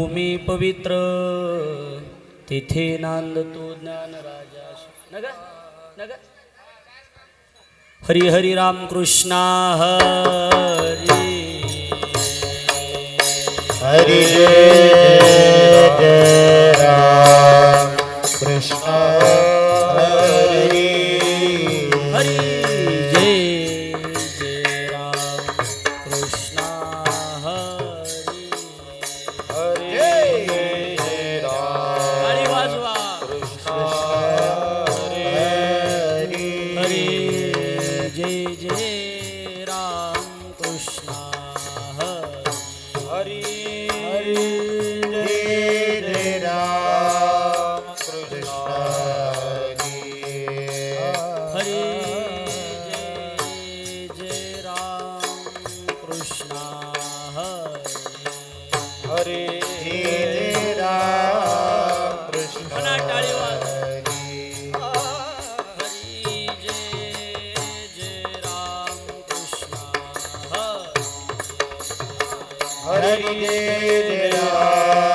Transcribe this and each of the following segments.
भूमी पवित्र तिथे नांदतो ज्ञान राजा नग नग हरी हरी राम कृष्णा हरी. हरि जय. हरे हरि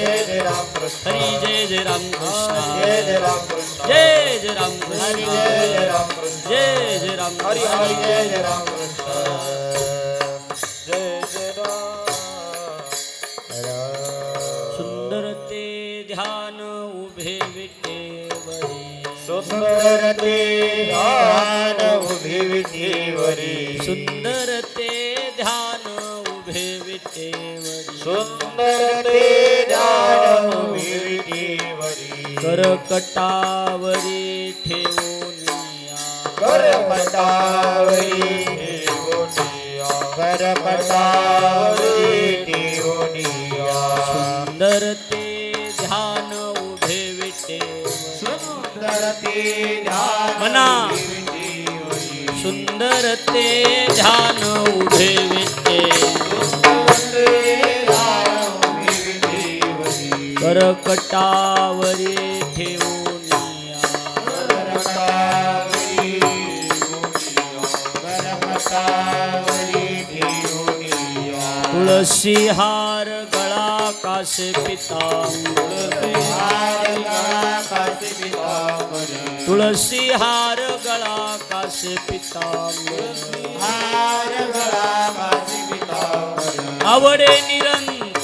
जय जय राम कृष्ण हरी जय जय राम कृष्णा। जय जय राम कृष्ण। जय जय राम हरि कृष्णा। जय जय राम कृष्ण। जय जय राम हरि हरि जय जय राम कृष्ण। जय जय राम सुंदर ते ध्यान उभे विटेवरी सुंदर ते ध्यान उभी विधीवरी सुंदर ते ध्यान उभे विटेवरी सुंदर ते करकटावरी ठेवून करपटावरी ठेवोनिया करपटावरी ठेवोनिया सुंदर ते ध्यान उभे विटेवरी सुंदर ते ध्यान म्हणा. सुंदर ते ध्यान उभे विटे करकटावरी ठेवून तुळसी हार गळा कासे पितांबर. तुळसी हार गळा कासे पितांबर. आवडे निरंतर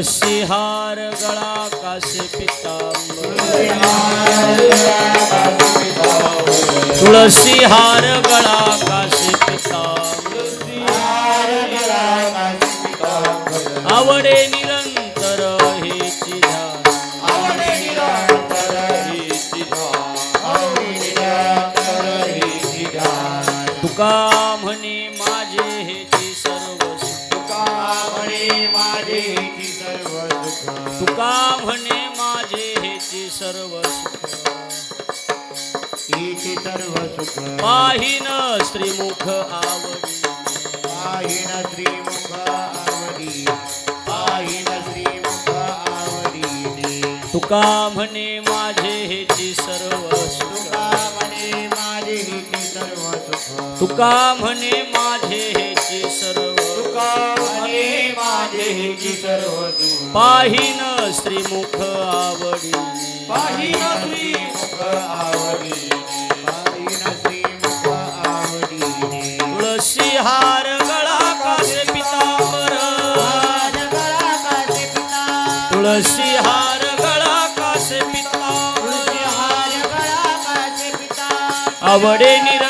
तुळसी हार गळा कासे पितांबर। तुळसी हार गळा काशी पिता आवडे निरंतर हे ध्यान तुका सर्व सुख. सर्व सुख. पाहिन श्रीमुख आवडी. पाहिन श्रीमुख आवडी. पाहिन श्रीमुख आवडी. तुका म्हणे माझे हेची सर्व सुख. तुका म्हणे माझे हिची सर्व सुख. तुका म्हणे माझे हेची सर्व तुका म्हणे माझे हेची सर्व दूर पाहिन श्रीमुख आवडीने पाहिन श्रीमुख आवडीने पाहिन श्रीमुख आवडीने तुळशी हार गळा कासे पितांबर. तुळशी हार गळा कासे पितांबर. आवडे निरंतर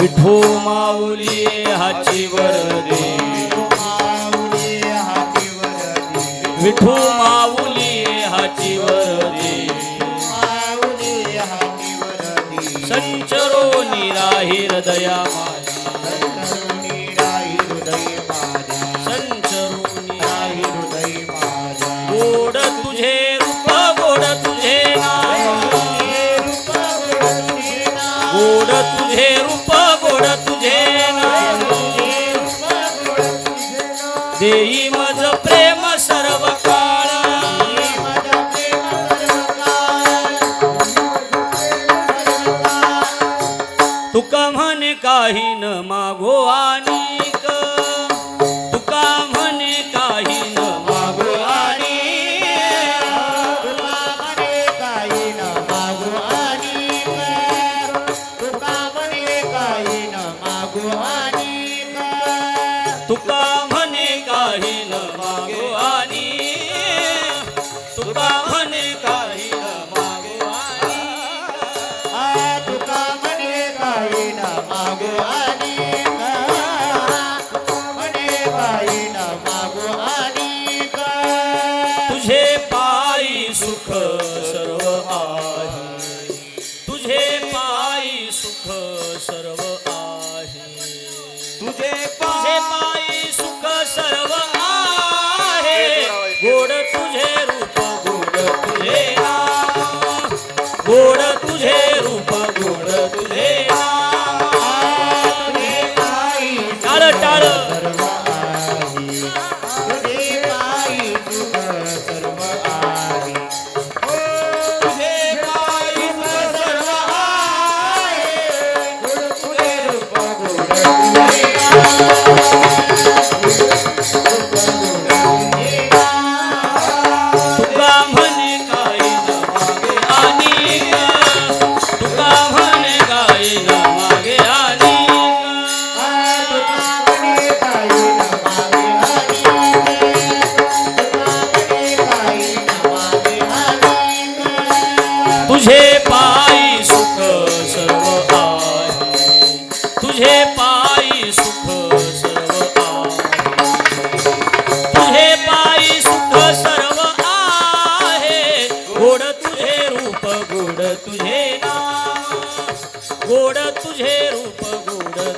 विठो माऊली हाची वरदे. विठो माऊली हाची वरदे. संचरो निराही हृदया संचरो निराही गोड মাগো আনি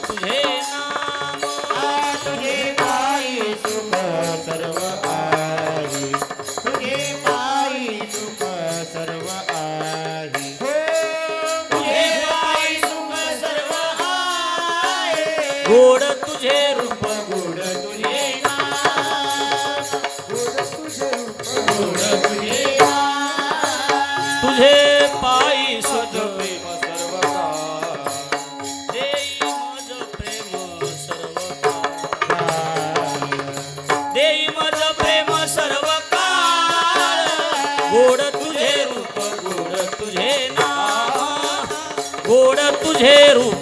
गोड तुझे तुझे